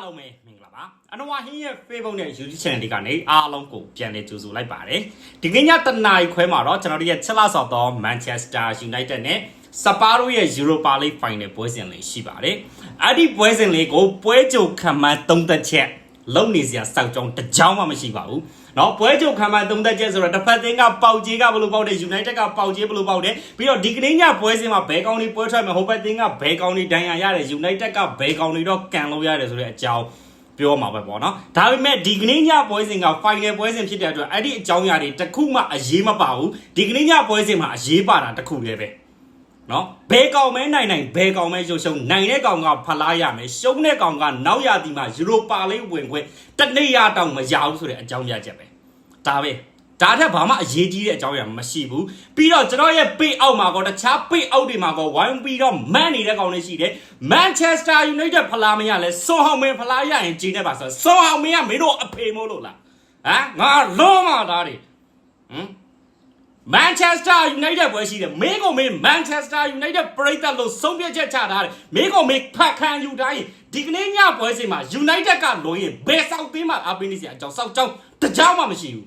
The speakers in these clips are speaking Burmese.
အားလုံးပဲမင်္ဂလာပါအနဝဟင်းရဲ့ Facebook နဲ့ YouTube Channel တွေကနေအားလုံးကိုပြန်လည်ကြိုဆိုလိုက်ပါတယ်ဒီကနေ့ညတနာရီခွဲမှာတော့ကျွန်တော်တို့ရဲ့ချက်လာဆော့သော Manchester United နဲ့စပါရိုရဲ့ Europa League Final ပွဲစဉ်လေးရှိပါတယ်အဲ့ဒီပွဲစဉ်လေးကိုပွဲကြိုခံမှန်းသုံးသက်ချက် လုံနေစရာစောက်ကြောင်းတကြောင်းမှမရှိပါဘူးနော်ပွဲချုပ်ခံမှန်သုံးသက်ချက်ဆိုတော့တစ်ဖက်သင်းကပေါက်ကြီးကဘလို့ပေါက်တယ် United ကပေါက်ကြီးဘလို့ပေါက်တယ်ပြီးတော့ဒီကနေ့ညပွဲစဉ်မှာဘဲကောင်းတွေပွဲထွက်မယ်ဟိုဘက်သင်းကဘဲကောင်းတွေဒဏ်ရာရတယ် United ကဘဲကောင်းတွေတော့ကန်လို့ရတယ်ဆိုတဲ့အကြောင်းပြောမှာပဲပေါ့နော်ဒါပေမဲ့ဒီကနေ့ညပွဲစဉ်က final ပွဲစဉ်ဖြစ်တဲ့အတွက်အဲ့ဒီအကြောင်းအရာတွေတခုမှအရေးမပါဘူးဒီကနေ့ညပွဲစဉ်မှာအရေးပါတာတခုလည်းပဲ နော်ဘဲကောင်မဲနိုင်နိုင်ဘဲကောင်မဲရုပ်ရှုံနိုင်တဲ့ကောင်ကဖလားရမယ်ရှုံးတဲ့ကောင်ကနောက်ရသည်မှာယူရိုပါလေးဝင်ခွင့်တနေ့ရတောင်မရဘူးဆိုတဲ့အကြောင်းပြချက်ပဲဒါပဲဒါထက်ဘာမှအရေးကြီးတဲ့အကြောင်းအရာမရှိဘူးပြီးတော့ကျွန်တော်ရဲ့ပေအောက်မှာကောတခြားပေအောက်တွေမှာကောဝိုင်းပြီးတော့မန်နေတဲ့ကောင်တွေရှိတယ်မန်ချက်စတာယူနိုက်တက်ဖလားမရလဲစွန်ဟောင်မင်ဖလားရရင်ဂျင်းနေပါဆိုစွန်ဟောင်မင်ကမင်းတို့အဖေမို့လို့လားဟမ်ငါလုံးမသားတွေဟမ် မန်ချက်စတာယူနိုက်တက်ပွဲရှိတယ်မင်းကမင်းမန်ချက်စတာယူနိုက်တက်ပရိသတ်လို့ဆုံးဖြတ်ချက်ချထားတယ်မင်းကမင်းဖတ်ခံယူတိုင်းဒီကနေ့ညပွဲစဉ်မှာယူနိုက်တက်ကလွန်ရင်ဘယ်ဆောက်သေးမှအပင်းနေစရာအကြောင်းဆောက်ကြောင်းတကြောင်မှမရှိဘူး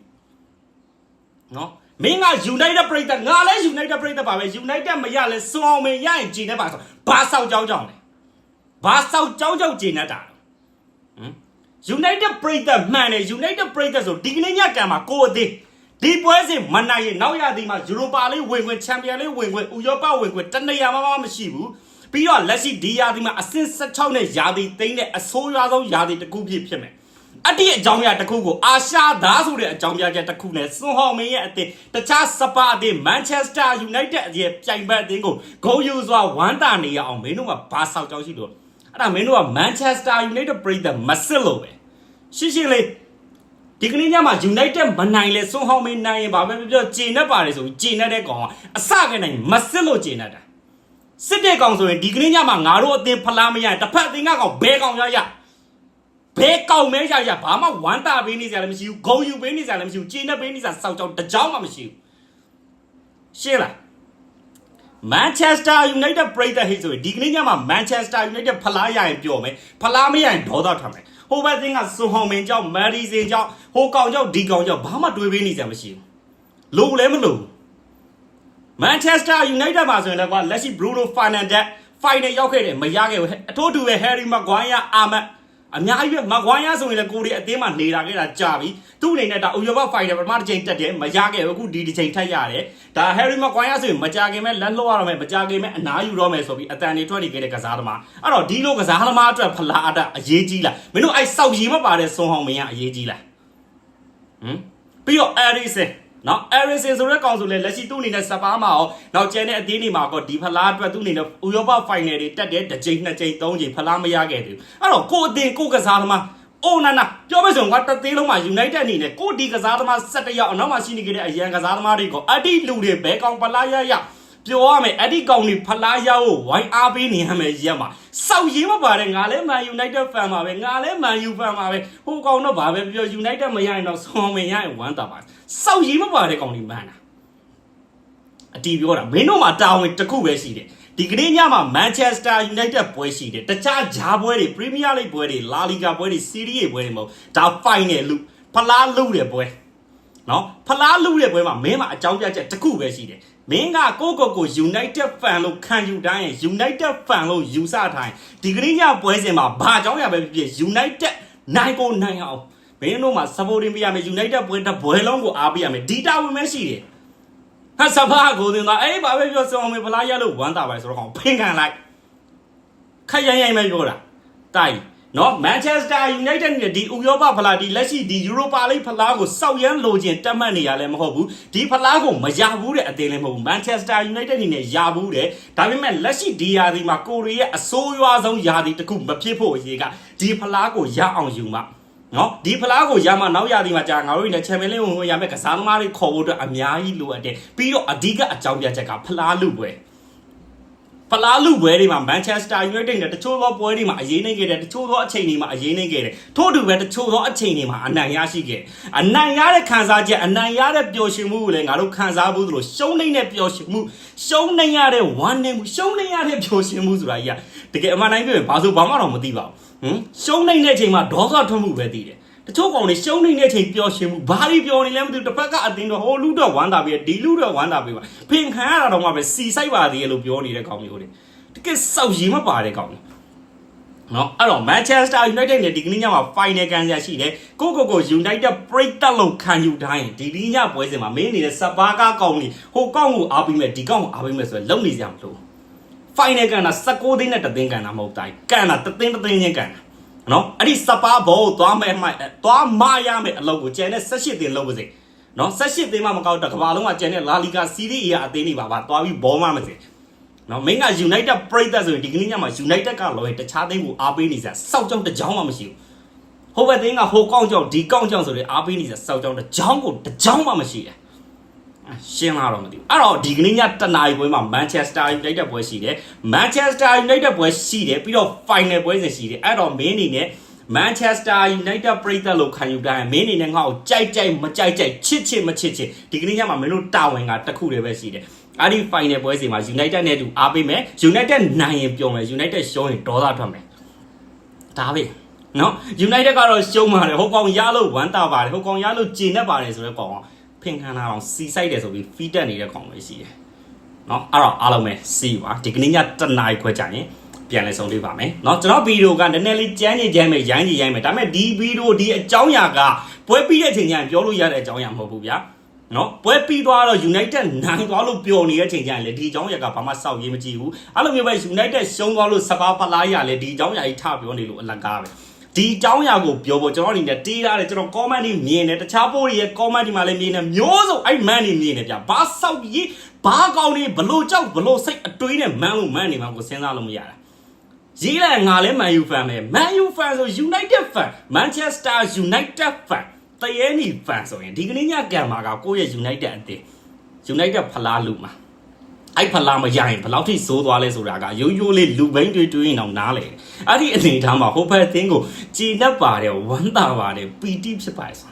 နော်မင်းက United ပြိတ္တငါလည်း United ပြိတ္တပါပဲ United မရလဲစွန်အောင်မင်းရရင်ဂျင်းနေပါဆိုဘာဆောက်ကြောင်းကြောင်းလဲဘာဆောက်ကြောင်းကြောင်းဂျင်းနေတာဟမ် United ပြိတ္တမှန်တယ် United ပြိတ္တဆိုဒီကနေ့ညကံမှာကိုအသေး ဒီပွဲစဉ်မနိုင်ရင်နောက်ရသည်မှာယူရိုပါလေးဝင်ခွင့်ချန်ပီယံလေးဝင်ခွင့်ဥရောပဝင်ခွင့်တနေရာမှမရှိဘူးပြီးတော့လက်ရှိဒီရာသီမှာအဆင့်16နဲ့ရာသီသိမ်းတဲ့အဆိုးရွားဆုံးရာသီတစ်ခုဖြစ်ဖြစ်မယ်အတိအကြောင်းအရာတစ်ခုကိုအာရှသားဆိုတဲ့အကြောင်းပြချက်တစ်ခုနဲ့စွန်ဟော်မင်းရဲ့အသင်းတခြားစပါအသင်းမန်ချက်စတာယူနိုက်တက်ရဲ့ပြိုင်ဘက်အသင်းကိုဂုံယူစွာဝမ်းတာနေရအောင်မင်းတို့ကဘာဆောက်ကြောင်းရှိလို့အဲ့ဒါမင်းတို့ကမန်ချက်စတာယူနိုက်တက်ပြည်သက်မစစ်လို့ပဲရှင်းရှင်းလေး ဒီကနေ့ညမှာ United မနိုင်လဲစွန်ဟောင်းမင်းနိုင်ရင်ဘာပဲပြောပြောဂျင်းနဲ့ပါတယ်ဆိုပြီးဂျင်းနဲ့တဲ့ကောင်ကအစကနိုင်မစစ်လို့ဂျင်းနဲ့တာစစ်တဲ့ကောင်ဆိုရင်ဒီကနေ့ညမှာငါတို့အသင်ဖလားမရရင်တစ်ဖက်အသင်ကကောင်ဘဲကောင်ရရဘဲကောင်မဲရရဘာမှဝမ်းတာပေးနေစရာလည်းမရှိဘူးဂုံယူပေးနေစရာလည်းမရှိဘူးဂျင်းနဲ့ပေးနေစရာစောက်ကြောင်တစ်ကြောင်မှမရှိဘူးရှင်းလားမန်ချက်စတာယူနိုက်တက်ပရိသတ်ဟိတ်ဆိုရင်ဒီကနေ့ညမှာမန်ချက်စတာယူနိုက်တက်ဖလားရရင်ပြောမယ်ဖလားမရရင်ဒေါသထွက်မယ် ဟိုဘက်သင်းကစွန်ဟောင်မင်ကြောင့်မယ်ရီစင်ကြောင့်ဟိုကောင်ကြောင့်ဒီကောင်ကြောင့်ဘာမှတွေးပေးနေစရာမရှိဘူးလို့လည်းမလို့မန်ချက်စတာယူနိုက်တက်ပါဆိုရင်လည်းကွာလက်ရှိဘရူနိုဖိုင်နန်ဒက်ဖိုင်နယ်ရောက်ခဲ့တယ်မရခဲ့ဘူးအထိုးတူပဲဟယ်ရီမကွိုင်းယာအာမတ် အများကြီးပဲမကွိုင်းယာဆိုရင်လည်းကိုရီအသင်းမှာနေတာခဲ့တာကြာပြီသူ့အနေနဲ့ဒါဥရောပဖိုင်နယ်ပထမတစ်ချိန်တက်တယ်မရခဲ့ဘူးအခုဒီတစ်ချိန်ထပ်ရတယ်ဒါဟယ်ရီမကွိုင်းယာဆိုရင်မကြခင်မဲ့လက်လွှတ်ရတော့မယ်မကြခင်မဲ့အနားယူတော့မယ်ဆိုပြီးအတန်တွေထွက်နေခဲ့တဲ့ကစားသမားအဲ့တော့ဒီလိုကစားသမားအတွက်ဖလားအတအရေးကြီးလားမင်းတို့အဲ့စောက်ရီမပါတဲ့စွန်ဟောင်မင်းကအရေးကြီးလားဟမ်ပြီးတော့အဲရီဆင် နော်အဲရီဆင်ဆိုတဲ့ကောင်ဆိုလဲလက်ရှိသူ့အနေနဲ့စပါးမှာရောနောက်ကျန်တဲ့အသင်းတွေမှာကောဒီဖလားအတွက်သူ့အနေနဲ့ဥရောပဖိုင်နယ်တွေတက်တဲ့တစ်ချိန်နှစ်ချိန်သုံးချိန်ဖလားမရခဲ့သေးဘူးအဲ့တော့ကိုအသင်းကိုကစားသမားအိုနာနာပြောမယ်ဆိုရင်ကတသေးလုံးမှာ United အနေနဲ့ကိုဒီကစားသမား17ယောက်အနောက်မှာရှိနေကြတဲ့အရန်ကစားသမားတွေကိုအတိလူတွေဘဲကောင်ဖလားရရ ပြောရမယ်အဲ့ဒီကောင်တွေဖလားရဖို့ဝိုင်းအားပေးနေရမယ်ရက်မှာစောက်ရေးမပါတဲ့ငါလဲ Man United fan ပါပဲငါလဲ Man U fan ပါပဲဟိုကောင်တော့ဗာပဲပြော United မရရင်တော့ဆောင်းမရရင်ဝမ်းတာပါစောက်ရေးမပါတဲ့ကောင်တွေမှန်းတာအတီးပြောတာမင်းတို့မှာတာဝန်တစ်ခုပဲရှိတယ်ဒီကနေ့ညမှာ Manchester United ပွဲရှိတယ်တခြားဂျားပွဲတွေ Premier League ပွဲတွေ La Liga ပွဲတွေ Serie A ပွဲတွေမဟုတ်ဒါ final လူဖလားလူတဲ့ပွဲ နော်ဖလားလူတဲ့ပွဲမှာမင်းမှာအကြောင်းပြချက်တစ်ခုပဲရှိတယ်မင်းကကိုကိုကို United fan လို့ခံယူတိုင်းရင် United fan လို့ယူဆထိုင်ဒီကနေ့ညပွဲစဉ်မှာဘာကြောင်းရပဲဖြစ်ဖြစ် United နိုင်ကိုနိုင်အောင်မင်းတို့မှာ supporting ပေးရမယ် United ပွဲတစ်ပွဲလုံးကိုအားပေးရမယ်ဒီတာဝင်မဲရှိတယ်ဟာစပါးကိုတင်တော့အေးဘာပဲပြောစုံအောင်မဖလားရလို့ဝမ်းတာပါဆိုတော့ကောင်ဖင်ခံလိုက်ခက်ရိုင်းရိုင်းပဲပြောတာတိုက် နော်မန်ချက်စတာယူနိုက်တက်နဲ့ဒီဥရောပဖလားဒီလက်ရှိဒီယူရိုပါလိဖလားကိုစောက်ရမ်းလိုချင်တက်မှတ်နေရလဲမဟုတ်ဘူးဒီဖလားကိုမရဘူးတဲ့အသေးလည်းမဟုတ်ဘူးမန်ချက်စတာယူနိုက်တက်အနေနဲ့ရဘူးတဲ့ဒါပေမဲ့လက်ရှိဒီယာဒီမှာကိုရီးယားအဆိုးရွားဆုံးယာဒီတစ်ခုမဖြစ်ဖို့အရေးကဒီဖလားကိုရအောင်ယူမှာနော်ဒီဖလားကိုရမှနောက်ရသည်မှာကြာငါတို့နဲ့ချန်ပီယံလိဝင်ဝင်ရမယ်ကစားသမားတွေခေါ်ဖို့အတွက်အများကြီးလိုအပ်တယ်ပြီးတော့အဓိကအကြောင်းပြချက်ကဖလားလူပွဲ ဖလားလူပွဲတွေမှာ Manchester United နဲ့တချို့သောပွဲတွေမှာအရေးနှိမ့်ခဲ့တယ်တချို့သောအချိန်တွေမှာအရေးနှိမ့်ခဲ့တယ်ထို့တူပဲတချို့သောအချိန်တွေမှာအနိုင်ရရှိခဲ့အနိုင်ရတဲ့ခံစားချက်အနိုင်ရတဲ့ပျော်ရွှင်မှုကိုလည်းငါတို့ခံစားဘူးသလိုရှုံးနေတဲ့ပျော်ရွှင်မှုရှုံးနေရတဲ့ဝမ်းနည်းမှုရှုံးနေရတဲ့ပျော်ရွှင်မှုဆိုတာကြီးကတကယ်အမှန်တိုင်းပြောရင်ဘာလို့ဘာမှတော့မသိပါဘူးဟမ်ရှုံးနိုင်တဲ့အချိန်မှာဒေါသထွက်မှုပဲတည်တယ် တချို့ကောင်တွေရှုံးနိုင်တဲ့အချိန်ပျော်ရွှင်မှုဘာတွေပျော်နေလဲမသိဘူးတစ်ဖက်ကအတင်းတော့ဟိုလူတော့ဝမ်းသာပြီးဒီလူတော့ဝမ်းသာပြီးပါဖင်ခံရတာတော့မှပဲစီဆိုင်ပါသေးရဲ့လို့ပြောနေတဲ့ကောင်မျိုးတွေတကယ်စောက်ရီမပါတဲ့ကောင်တွေနော်အဲ့တော့ Manchester United နဲ့ဒီကနေ့ညမှာ final ကန်ရရှိတယ်ကိုကိုကို United ပြိတ်တက်လို့ခံယူတိုင်းဒီဒီညပွဲစဉ်မှာမင်းနေတဲ့စပါးကားကောင်းနေဟိုကောင်းကိုအားပေးမယ်ဒီကောင်းကိုအားပေးမယ်ဆိုရင်လုံနေကြမလို့ final ကန်တာ16သိန်းနဲ့တသိန်းကန်တာမဟုတ်တိုင်းကန်တာတသိန်းတသိန်းချင်းကန်တာ နော်အဲ့ဒီစပါးဘောကိုသွားမယ်မှသွားမရမယ်အလုပ်ကိုကျန်တဲ့18သိန်းလုပ်ပါစေနော်18သိန်းမှမကောက်တော့ကဘာလုံးကကျန်တဲ့ La Liga Serie A အသင်းတွေပါပါသွားပြီးဘောမမစေနော်မင်းက United ပြိသက်ဆိုရင်ဒီကနေ့ညမှာ United ကလောရဲ့တခြားသိန်းကိုအားပေးနေစရာစောက်ကြောင်းတစ်ကြောင်းမှမရှိဘူးဟိုဘက်သိန်းကဟိုကောင်းကြောင်းဒီကောင်းကြောင်းဆိုတဲ့အားပေးနေစရာစောက်ကြောင်းတစ်ကြောင်းကိုတစ်ကြောင်းမှမရှိတယ်အဲ့ ရှင်းလာတော့မသိဘူးအဲ့တော့ဒီကနေ့ညတနာရီပွဲမှာ Manchester United ပွဲရှိတယ် Manchester United ပွဲရှိတယ်ပြီးတော့ final ပွဲစဉ်ရှိတယ်အဲ့တော့မင်းအနေနဲ့ Manchester United ပြိသက်လို့ခံယူတိုင်းမင်းအနေနဲ့ငါ့ကိုကြိုက်ကြိုက်မကြိုက်ကြိုက်ချစ်ချစ်မချစ်ချစ်ဒီကနေ့ညမှာမင်းတို့တာဝန်ကတစ်ခုတည်းပဲရှိတယ်အဲ့ဒီ final ပွဲစဉ်မှာ United နဲ့တူအားပေးမယ် United နိုင်ရင်ပြောမယ် United ရှုံးရင်ဒေါသထွက်မယ်ဒါပဲနော် United ကတော့ရှုံးပါတယ်ဟိုကောင်ရလို့ဝမ်းတာပါတယ်ဟိုကောင်ရလို့ဂျင်နဲ့ပါတယ်ဆိုတော့ကောင်က ဖင်ခံတာအောင်စီဆိုင်တယ်ဆိုပြီး feed တက်နေတဲ့ကောင်ပဲရှိတယ်နော်အဲ့တော့အားလုံးပဲစီပါဒီကနေ့ညတနားခွဲကြရင်ပြန်လဲဆုံးလေးပါမယ်เนาะကျွန်တော်ဗီဒီယိုကနည်းနည်းလေးကြမ်းနေကြမ်းမယ်ရိုင်းနေရိုင်းမယ်ဒါပေမဲ့ဒီဗီဒီယိုဒီအကြောင်းအရာကပွဲပြီးတဲ့အချိန်ကျရင်ပြောလို့ရတဲ့အကြောင်းအရာမဟုတ်ဘူးဗျာနော်ပွဲပြီးသွားတော့ United နိုင်သွားလို့ပျော်နေတဲ့အချိန်ကျရင်လေဒီအကြောင်းအရာကဘာမှစောက်ရေးမကြည့်ဘူးအဲ့လိုမျိုးပဲ United ရှုံးသွားလို့စပါးဖလားရလေဒီအကြောင်းအရာကြီးထပြောနေလို့အလကားပဲ ဒီအကြောင်းအရာကိုပြောဖို့ကျွန်တော်အနေနဲ့တေးရတယ်ကျွန်တော် comment တွေမြင်တယ်တခြားပိုးတွေရဲ့ comment တွေမှာလည်းမြင်တယ်မျိုးစုံအဲ့ man တွေမြင်တယ်ဗျဘာစောက်ကြီးဘာကောင်းနေဘလို့ကြောက်ဘလို့စိတ်အတွေးနဲ့ man လို့ man နေမှာကိုစဉ်းစားလို့မရတာရေးလိုက်ငါလဲ Man U fan ပဲ Man U fan ဆို United fan Manchester United fan တရေနီ fan ဆိုရင်ဒီကနေ့ညကံမှာကကိုယ့်ရဲ့ United အသင်း United ဖလားလူမှာ အဲ့ဖလားမရရင်ဘယ်လောက်ထိစိုးသွားလဲဆိုတာကရိုးရိုးလေးလူဘိန်းတွေးတွေးရင်တော့နားလေအဲ့ဒီအနေထားမှာဟိုဘက်အသင်းကိုကြည်နှက်ပါတယ်ဝမ်းသာပါတယ်ပီတိဖြစ်ပါတယ်ဆို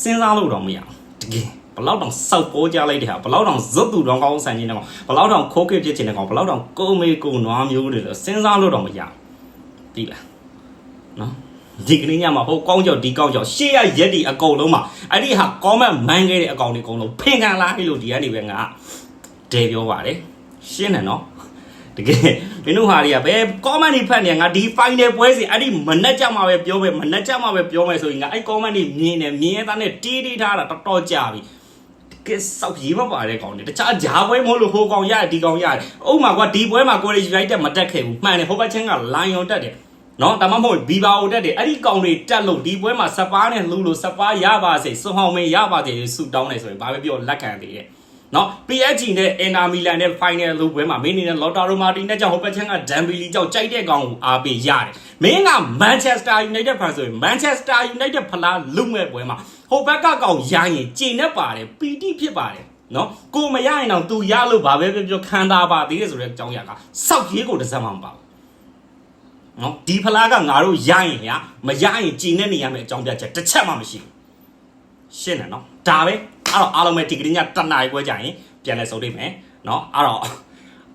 စဉ်းစားလို့တော့မရအောင်တကယ်ဘလောက်တောင်စောက်ပေါ်ကြလိုက်တဲ့ဟာဘလောက်တောင်ဇွတ်သူတောင်ကောင်းဆန်ခြင်းတောင်ဘလောက်တောင်ခိုးကိဖြစ်ခြင်းတောင်ဘလောက်တောင်ကိုမေကိုနွားမျိုးတွေလို့စဉ်းစားလို့တော့မရအောင်ပြီလားနော်ဒီကနေ့ညမှာဟိုကောင်းကြောက်ဒီကောင်းကြောက်ရှေ့ရရက်ဒီအကုန်လုံးမှာအဲ့ဒီဟာ comment မှန်းခဲ့တဲ့အကောင်တွေအကုန်လုံးဖင်ခံလာဟိလို့ဒီကနေပဲငါ တဲပြောပါတယ်ရှင်းတယ်နော်တကယ်မင်းတို့ဟာတွေကဘယ် comment တွေဖတ်နေငါဒီ final ပွဲစီအဲ့ဒီမနှက်ကြမှာပဲပြောပဲမနှက်ကြမှာပဲပြောမယ်ဆိုရင်ငါအဲ့ comment တွေမြင်တယ်မြင်ရတဲ့နဲ့တီးတီးထားတာတော်တော်ကြာပြီကဲစောက်ရေးမပါတဲ့ကောင်တွေတခြားဂျာပွဲမဟုတ်လို့ဟိုကောင်ရတယ်ဒီကောင်ရတယ်ဥပမာကွာဒီပွဲမှာကိုရီယူနိုက်တက်မတက်ခဲ့ဘူးမှန်တယ်ဟိုဘက်ချင်းကလိုင်ယွန်တက်တယ်နော်ဒါမှမဟုတ်ဘီဘာကိုတက်တယ်အဲ့ဒီကောင်တွေတက်လို့ဒီပွဲမှာစပါးနဲ့လှူလို့စပါးရပါစေစွန်ဟောင်းမင်းရပါစေဆူတောင်းနေဆိုရင်ဘာပဲပြောလက်ခံသေးတယ် နော် PSG နဲ့ Inter Milan နဲ့ final လို့ပွဲမှာမင်းနေနဲ့ Lautaro Martinez ကြောင့်ဟိုဘက်ချင်းက Dembele ကြောင့်ကြိုက်တဲ့ကောင်ကိုအားပေးရတယ်မင်းက Manchester United fan ဆိုရင် Manchester United ဖလားလူမဲ့ပွဲမှာဟိုဘက်ကကောင်ရရင်ကျင်နဲ့ပါတယ်ပီတိဖြစ်ပါတယ်နော်ကိုမရရင်တော့ तू ရလို့ဘာပဲပြောပြောခံတာပါသေးတယ်ဆိုတဲ့အကြောင်းအရာကစောက်ရေးကိုတစ်စက်မှမပါဘူးနော်ဒီဖလားကငါတို့ရရင်ရမရရင်ကျင်နဲ့နေရမယ်အကြောင်းပြချက်တစ်ချက်မှမရှိဘူးရှင်းတယ်နော်ဒါပဲ အဲ့တော့အားလုံးပဲဒီကနေ့ညတနားရီပွဲကြရင်ပြန်လဲစုံနေမယ်နော်အဲ့တော့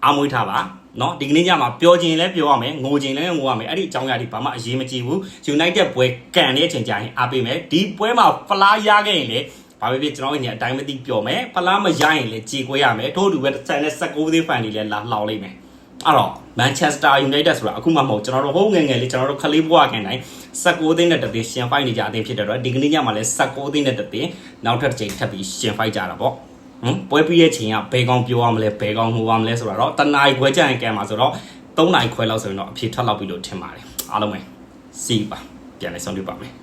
အားမွေးထားပါနော်ဒီကနေ့ညမှာပြောချင်လဲပြောရမယ်ငိုချင်လဲငိုရမယ်အဲ့ဒီအကြောင်းအရာတွေဘာမှအရေးမကြီးဘူး United ပွဲကန်တဲ့အချိန်ကြရင်အားပေးမယ်ဒီပွဲမှာဖလားရခဲ့ရင်လေဘာပဲဖြစ်ကျွန်တော်ညအတိုင်းမသိပြောမယ်ဖလားမရရင်လေကြေကွဲရမယ်ထို့အတူပဲဆန်တဲ့16သေးဖန်တွေလည်းလာလှောင်လိုက်မယ် အဲ့တော့ Manchester United ဆိုတာအခုမှမဟုတ်ကျွန်တော်တို့ဟိုးငယ်ငယ်လေးကျွန်တော်တို့ခလေးဘွားခင်တိုင်း16သိန်းနဲ့တသိန်းရှင်ဖိုက်နေကြအသိဖြစ်တဲ့တော့ဒီကနေ့ညမှာလည်း16သိန်းနဲ့တသိန်းနောက်ထပ်တစ်ချိန်ထပ်ပြီးရှင်ဖိုက်ကြတာပေါ့ဟမ်ပွဲပြီးတဲ့ချိန်ကဘယ်ကောင်ပြောရမလဲဘယ်ကောင်ဟိုရမလဲဆိုတော့တနားခွဲကြရင်ကဲမှာဆိုတော့3နာရီခွဲလောက်ဆိုရင်တော့အဖြေထွက်လောက်ပြီလို့ထင်ပါတယ်အားလုံးပဲစီပါပြန်လဲဆုံးပြပါမယ်